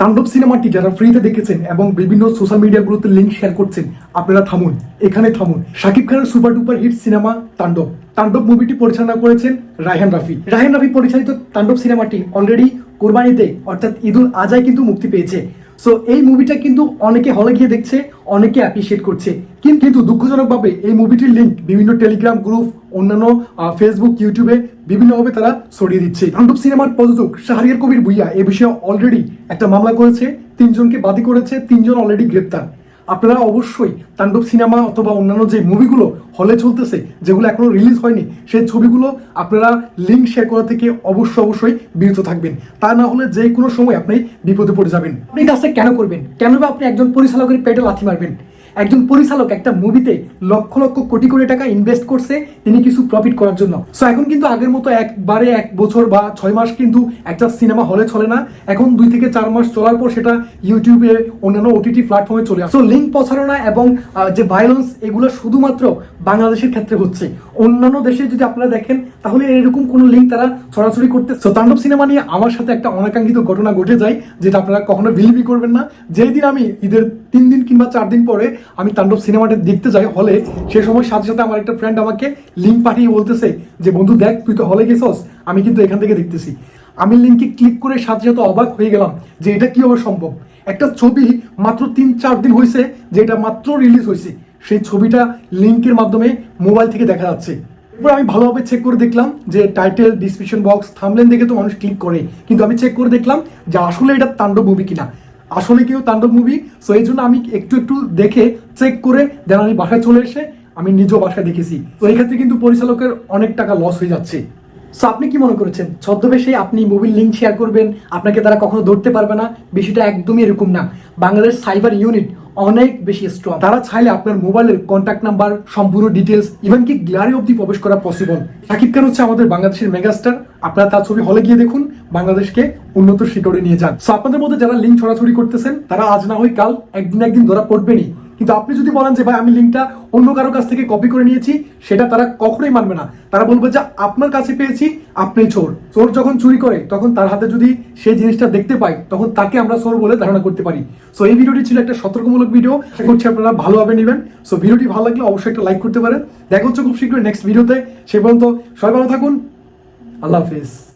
তাণ্ডব সিনেমাটি যারা ফ্রিতে দেখেছেন এবং বিভিন্ন সোশ্যাল মিডিয়াগুলোতে লিঙ্ক শেয়ার করছেন, আপনারা থামুন, এখানে থামুন। শাকিব খানের সুপার ডুপার হিট সিনেমা তাণ্ডব। তাণ্ডব মুভিটি পরিচালনা করেছেন রায়হান রাফি। রায়হান রাফি পরিচালিত তাণ্ডব সিনেমাটি অলরেডি কোরবানিতে, অর্থাৎ ঈদুল আজায় কিন্তু মুক্তি পেয়েছে। সো এই মুভিটা কিন্তু অনেকে হলে গিয়ে দেখছে, অনেকে অ্যাপ্রিসিয়েট করছে। কিন্তু দুঃখজনকভাবে এই মুভিটির লিঙ্ক বিভিন্ন টেলিগ্রাম গ্রুপ অন্যান্য ফেসবুক ইউটিউবে বিভিন্নভাবে তারা সরিয়ে দিচ্ছে। তাণ্ডব সিনেমার প্রযোজক শাহরিয়ার কবির ভুইয়া এ বিষয়ে অলরেডি একটা মামলা করেছে, তিনজনকে বাদী করেছে, তিনজন অলরেডি গ্রেপ্তার। আপনারা অবশ্যই তাণ্ডব সিনেমা অথবা অন্যান্য যে মুভিগুলো হলে চলতেছে, যেগুলো এখনও রিলিজ হয়নি, সেই ছবিগুলো আপনারা লিঙ্ক শেয়ার করা থেকে অবশ্য অবশ্যই বিরত থাকবেন। তা না হলে যে কোনো সময় আপনি বিপদে পড়ে যাবেন। আপনি কাজটা কেন করবেন? কেন বা আপনি একজন পরিচালকের পেটে লাথি মারবেন? একজন পরিচালক একটা মুভিতে লক্ষ লক্ষ কোটি কোটি টাকা ইনভেস্ট করছে, তিনি কিছু প্রফিট করার জন্য। সো এখন কিন্তু আগের মতো একবারে এক বছর বা ছয় মাস কিন্তু একটা সিনেমা হলে চলে না। এখন দুই থেকে চার মাস চলার পর সেটা ইউটিউবে অন্যান্য ওটিটি প্ল্যাটফর্মে চলে আসে। সো লিঙ্ক প্রচারণা এবং যে ভায়োলেন্স এগুলো শুধুমাত্র বাংলাদেশের ক্ষেত্রে হচ্ছে। অন্যান্য দেশে যদি আপনারা দেখেন, তাহলে এরকম কোনো লিঙ্ক তারা ছড়াছড়ি করতে সো তাণ্ডব সিনেমা নিয়ে আমার সাথে একটা অনাকাঙ্ক্ষিত ঘটনা ঘটে যায়, যেটা আপনারা কখনো বিলিভই করবেন না। যেদিন আমি ঈদের তিন দিন কিংবা চার দিন পরে আমি তাণ্ডব সিনেমাটা দেখতে যাই হলে, সে সময় সাথে সাথে আমার একটা ফ্রেন্ড আমাকে লিঙ্ক পাঠিয়ে বলতেছে যে, বন্ধু, দেখ, তুই তো হলে গেছস, আমি কিন্তু এখান থেকে দেখতেছি। আমি লিঙ্কে ক্লিক করে সাথে সাথে অবাক হয়ে গেলাম যে, এটা কীভাবে সম্ভব? একটা ছবি মাত্র তিন, চার দিন হয়েছে যে, এটা মাত্র রিলিজ হয়েছে। সেই ছবিটা লিঙ্কের মাধ্যমে মোবাইল থেকে দেখা যাচ্ছে। এরপর আমি ভালোভাবে চেক করে দেখলাম যে টাইটেল ডিসক্রিপশন বক্স থামলেন দেখে তো মানুষ ক্লিক করে। কিন্তু আমি চেক করে দেখলাম যে, আসলে এটা তাণ্ডব মুভি কিনা। আসলে কেউ তাণ্ডব মুভি সো এই জন্য আমি একটু একটু দেখে চেক করে দেন আমি বাসায় চলে এসে আমি নিজেও বাসায় দেখেছি। তো এই ক্ষেত্রে কিন্তু পরিচালকের অনেক টাকা লস হয়ে যাচ্ছে। সো আপনি কি মনে করেছেন? ছদ্মবেশে আপনি মুভির লিঙ্ক শেয়ার করবেন, আপনাকে তারা কখনো ধরতে পারবে না, বিষয়টা একদমই এরকম না। বাংলাদেশ সাইবার ইউনিট অনেক বেশি স্ট্রং তারা চাইলে আপনার মোবাইলের কন্ট্যাক্ট নাম্বার সম্পূর্ণ ডিটেলস ইভেন কি গ্যালারি অব্দি প্রবেশ করা পসিবল শাকিব খান হচ্ছে আমাদের বাংলাদেশের মেগাস্টার আপনারা তার ছবি হলে গিয়ে দেখুন। বাংলাদেশকে উন্নত শিখরে নিয়ে যান। সো আপনাদের মধ্যে যারা লিঙ্ক ছড়াছড়ি করতেছেন, তারা আজ না হয় কাল একদিন একদিন ধরা পড়বেনই। কিন্তু আপনি যদি বলেন যে, ভাই, আমি লিঙ্কটা অন্য কারও কাছ থেকে কপি করে নিয়েছি সেটা তারা কখনোই মানবে না। তারা বলবে যে, আপনার কাছে পেয়েছি, আপনি চোর। চোর যখন চুরি করে, তখন তার হাতে যদি সেই জিনিসটা দেখতে পাই, তখন তাকে আমরা চোর বলে ধারণা করতে পারি। সো এই ভিডিওটি ছিল একটা সতর্কমূলক ভিডিও। আশা করছি আপনারা ভালোভাবে নেবেন। সো ভিডিওটি ভালো লাগলে অবশ্যই একটা লাইক করতে পারেন। দেখা হচ্ছে খুব শীঘ্রই নেক্সট ভিডিওতে সে পর্যন্ত সবাই ভালো থাকুন। আল্লাহ হাফিজ।